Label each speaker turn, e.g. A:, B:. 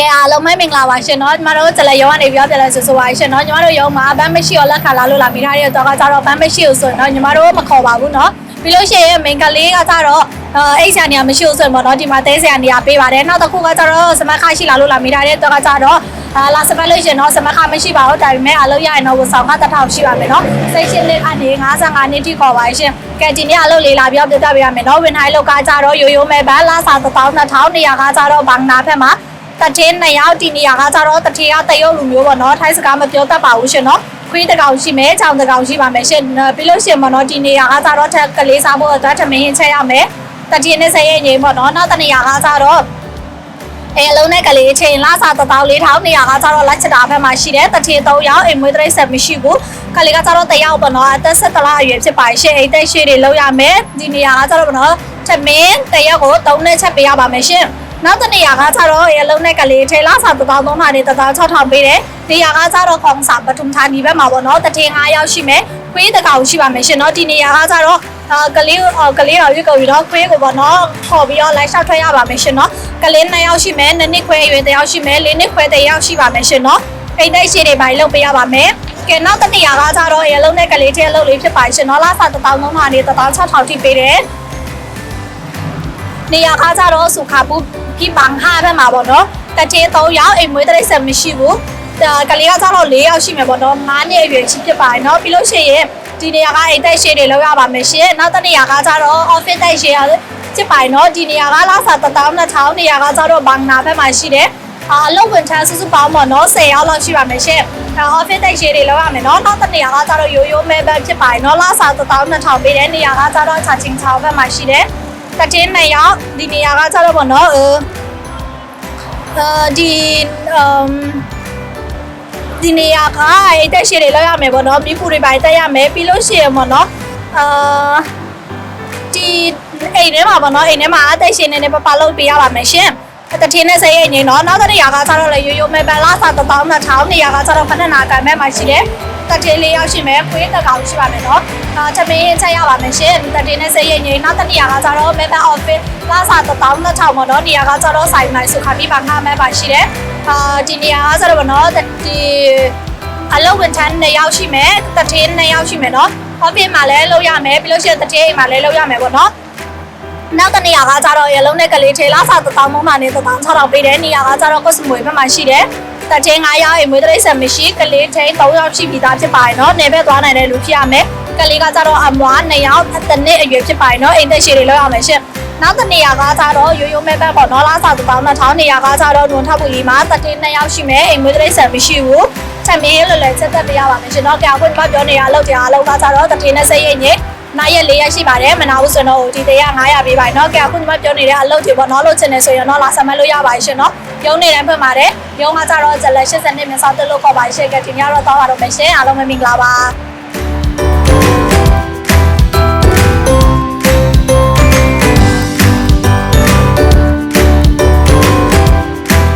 A: ကဲအားလုံးပဲမင်္ဂလာပါရှင်เนาะညီမတို့ကျလက်ရုံကနေပြောပြလဲဆိုဆိုပါရှင်เนาะညီမတို့ရုံမှာဘန်းမရှိရောလက်ခံလာလို့လာမိထားတဲ့တော့ကကြတော့ဘန်းမရှိလို့ဆိုရင်เนาะညီမတို့မခေါ်ပါဘူးเนาะပြီးလို့ရှိရင်မင်္ဂလေးကကြတော့အိတ်ဆန်နေရာမရှိလို့ဆိုရင်ပေါ့เนาะဒီမှာတဲဆန်နေရာပေးပါတယ်နောက်တစ်ခုကကြတော့စမခရှိလာလို့လာမိထားတဲ့တော့ကကြတော့အာလာစမလို့ရှင်เนาะစမခမရှိပါဘူးဒါပေမဲ့အလုပ်ရရင်တော့ဝဆောင်ကတစ်ထောင်ရှိပါမယ်เนาะစိတ်ရှင်းလေးအနေ55နှစ်ထိခေါ်ပါရှင်ကဲဒီနေ့အလုပ်လေးလာပြောပြပြပေးရမယ်เนาะဝင်ထိုင်းလောက်ကကြတော့ရိုးရိုးမဲ့ဘန်းလာစာ1000 2000နေရာကကြတော့ဘန်နာဖက်မှာ တထင်းနှစ်ယောက်ဒီနေရာကကြတော့တထင်းကတရုတ်လူမျိုးပေါ့နော်ထိုင်းစကားမပြောတတ်ပါဘူးရှင်နော်ခွေးတကောင်ရှိမယ်ချောင်းတကောင်ရှိပါမယ်ရှင်ပြီးလို့ရှင်ပေါ့နော်ဒီနေရာကကြတော့ထက်ကလေးစားဖို့အတွက်ထမင်းဟင်းချက်ရမယ်တထင်းနဲ့ဆက်ရဲ့ငိမ့်ပေါ့နော်နောက်တနေရာကကြတော့အဲအလုံးနဲ့ကလေးချိန်လာစားတပေါင်းလေးထောင်းနေရာကကြတော့လက်ချတာဘက်မှာရှိတယ်တထင်း၃ယောက်အိမ်မွေးတရိတ်ဆက်မရှိဘူးကလေးကကြတော့တယောက်ပေါ့နော်အသက်၁၇လအရွယ်ဖြစ်ပါရှင်အိမ်သက်ရှိတွေလောက်ရမယ်ဒီနေရာကကြတော့ပေါ့နော်ထမင်းတယောက်ကို၃နဲ့ချက်ပေးရပါမယ်ရှင် နောက်တစ်နေရာကကြတော့ရေလုံးနဲ့ကလေးထဲလာစာတောင်းသုံးတာနဲ့တသား6000ပေးတယ်။နေရာကကြတော့ကောင်စာပထုံဌာနီဘက်မှာပေါ့နော်။တထင်း9ယောက်ရှိမယ်။ခွေးတကောင်ရှိပါမယ်ရှင်နော်။ဒီနေရာကကြတော့အာကလေးကလေးတော်ရွေးကော်ပြီးတော့ခွေးကိုပေါ့နော်။ခေါ်ပြီးတော့လိုက်လျှောက်ထွက်ရပါမယ်ရှင်နော်။ကလေး2ယောက်ရှိမယ်။2နှစ်ခွဲရွယ်1ယောက်ရှိမယ်။4နှစ်ခွဲ1ယောက်ရှိပါမယ်ရှင်နော်။အိမ်တိုက်ရှိတွေပိုင်းလုပ်ပေးရပါမယ်။ကဲနောက်တစ်နေရာကကြတော့ရေလုံးနဲ့ကလေးထဲအလုပ်လေးဖြစ်ပါရှင်နော်။လာစာတောင်းသုံးတာနဲ့တသား6000ထိပေးတယ်။ နေရာကကြတော့စုခါပူပြီးပန်းဟာဘက်မှာပေါ့နော်တတေး၃ယောက်အိမ်မွေးတရိတ်ဆက်မရှိဘူးဒါကလေးကကြတော့၄ယောက်ရှိမယ်ပေါ့နော်၅နှစ်အရွယ်ချင်းဖြစ်ပါတယ်နော်ပြီးလို့ရှိရင်ဒီနေရာကအိမ်တိုက်ရှည်တွေလောက်ရပါမယ်ရှင်နောက်တစ်နေရာကကြတော့ office တိုက်ရှည်ရဖြစ်ပါတယ်နော်ဒီနေရာကလာစာတတောင်းနဲ့ထောင်းနေရာကကြတော့ဘန်နာဘက်မှာရှိတယ်အာအလုပ်ဝင်ထမ်းစုစုပေါင်းပေါ့နော်10ယောက်လောက်ရှိပါမယ်ရှင်ဒါ office တိုက်ရှည်တွေလောက်ရမယ်နော်နောက်တစ်နေရာကကြတော့ရိုးရိုးမဲဘက်ဖြစ်ပါတယ်နော်လာစာတတောင်းနဲ့ထောင်းပေးတဲ့နေရာကကြတော့ချာချင်းချောင်းဘက်မှာရှိတယ် တတင်းနှစ်ယောက်ဒီနေရာကကျတော့ဗောနော်အဲအဲဒီအမ်ဒီနေရာကအဲ့တက်ရှိတွေလောက်ရမယ်ဗောနော်မိဖူတွေပိုင်းတက်ရမယ်ပြီးလို့ရှိရင်ဗောနော်အာဒီအိမ်ထဲမှာဗောနော်အိမ်ထဲမှာအသက်ရှင်နေနေပပလုပ်ပေးရပါမယ်ရှင် တထင်းနဲ့စိတ်ရိပ်နေနော်နောက်တဲ့နေရာကကျတော့လေရိုးရိုးမဲပန်လာစာတစ်ပေါင်းနဲ့ထောင်းနေရာကကျတော့ဖက်နာကန်မဲ့မှာရှိတယ်တထင်းလေးရောက်ရှိမယ်ခွေးတကောင်ရှိပါမယ်နော်အာတမင်းချက်ရပါမယ်ရှင်တထင်းနဲ့စိတ်ရိပ်နေနောက်တဲ့နေရာကကျတော့မဲပန် office လာစာတစ်ပေါင်းနဲ့ထောင်းပေါ့နော်နေရာကကျတော့ဆိုင်မိုင်ဆိုခါပြီးပါငါမဲ့ပါရှိတယ်အာဒီနေရာကကျတော့ဗောနော်ဒီအလုပ်ဝန်ထမ်းနှစ်ယောက်ရှိမယ်တထင်းနှစ်ယောက်ရှိမယ်နော် office မှာလည်းလုပ်ရမယ်ပြီးလို့ရှိရင်တထင်းအိမ်မှာလည်းလုပ်ရမယ်ပေါ့နော် နောက်တစ်နေရာကကြတော့ရလုံးနဲ့ကလေးထေလာစာတထောင်မုံမှနဲ့တထောင်6000ပေးတဲ့နေရာကကြတော့ cosmo ဘက်မှာရှိတယ်တချင်း9ရောက်အိမ်မွေးတရိတ်ဆက်မရှိကလေးထိန်3ရောက်ရှိပြီးသားဖြစ်ပါရဲ့နော်နေဘက်သွားနိုင်တဲ့လူဖြစ်ရမယ်ကလေးကကြတော့အမွား2ရောက်အတနစ်အရွယ်ဖြစ်ပါရဲ့နော်အိမ်သက်ရှည်တွေလောက်ရမယ်ရှင့်နောက်တစ်နေရာကကြတော့ရိုးရိုးမဲဘက်ပေါ့နော်လာစာတထောင်2000နေရာကကြတော့နွန်ထပ်ပူကြီးမှာတတင်း2ရောက်ရှိမယ်အိမ်မွေးတရိတ်ဆက်မရှိဘူးချက်မင်းလွယ်လွယ်ချက်သက်ပေးရပါမယ်ရှင်နော်ကြာခွင့်မပြောနေရလောက်ကြာအလောက်ကကြတော့တတင်းနဲ့စိတ်ရိပ်ညစ် နိုင်ရက်၄ရက်ရှိပါတယ်မနာဘူးဆိုတော့ဒီတရား900ပေးပါเนาะကြာခုညီမပြောနေတဲ့အလုပ်တွေပေါ့เนาะလုပ်ချင်နေဆိုရင်เนาะလာဆက်မလို့ရပါရှင်เนาะရုံးနေတိုင်းဖွင့်ပါတယ်ရုံးကကြတော့ဇလက်80နှစ်မြင်ဆောင်တက်လို့ခေါ်ပါရှင်ကဒီညတော့တောင်းပါတော့မယ်ရှင်အားလုံးပဲမင်္ဂလာပါ